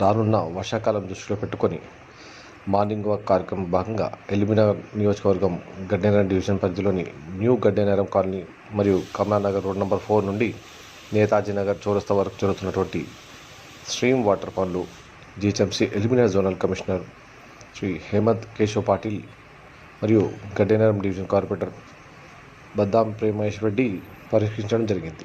రానున్న వర్షాకాలం దృష్టిలో పెట్టుకొని మార్నింగ్ వాక్ కార్యక్రమం భాగంగా ఎల్బీనగర్ నియోజకవర్గం గడ్డేనగర్ డివిజన్ పరిధిలోని న్యూ గడ్డేనగరం కాలనీ మరియు కమలానగర్ రోడ్ నెంబర్ ఫోర్ నుండి నేతాజీ నగర్ చౌరస్తా వరకు జరుగుతున్నటువంటి స్ట్రీమ్ వాటర్ పనులు జిహెచ్ఎంసీ ఎలిమినర్ జోనల్ కమిషనర్ శ్రీ హేమంత్ కేశవ్ పాటిల్ మరియు గడ్డేనగరం డివిజన్ కార్పొరేటర్ బద్దాం ప్రేమేష్ రెడ్డి పరీక్షించడం జరిగింది.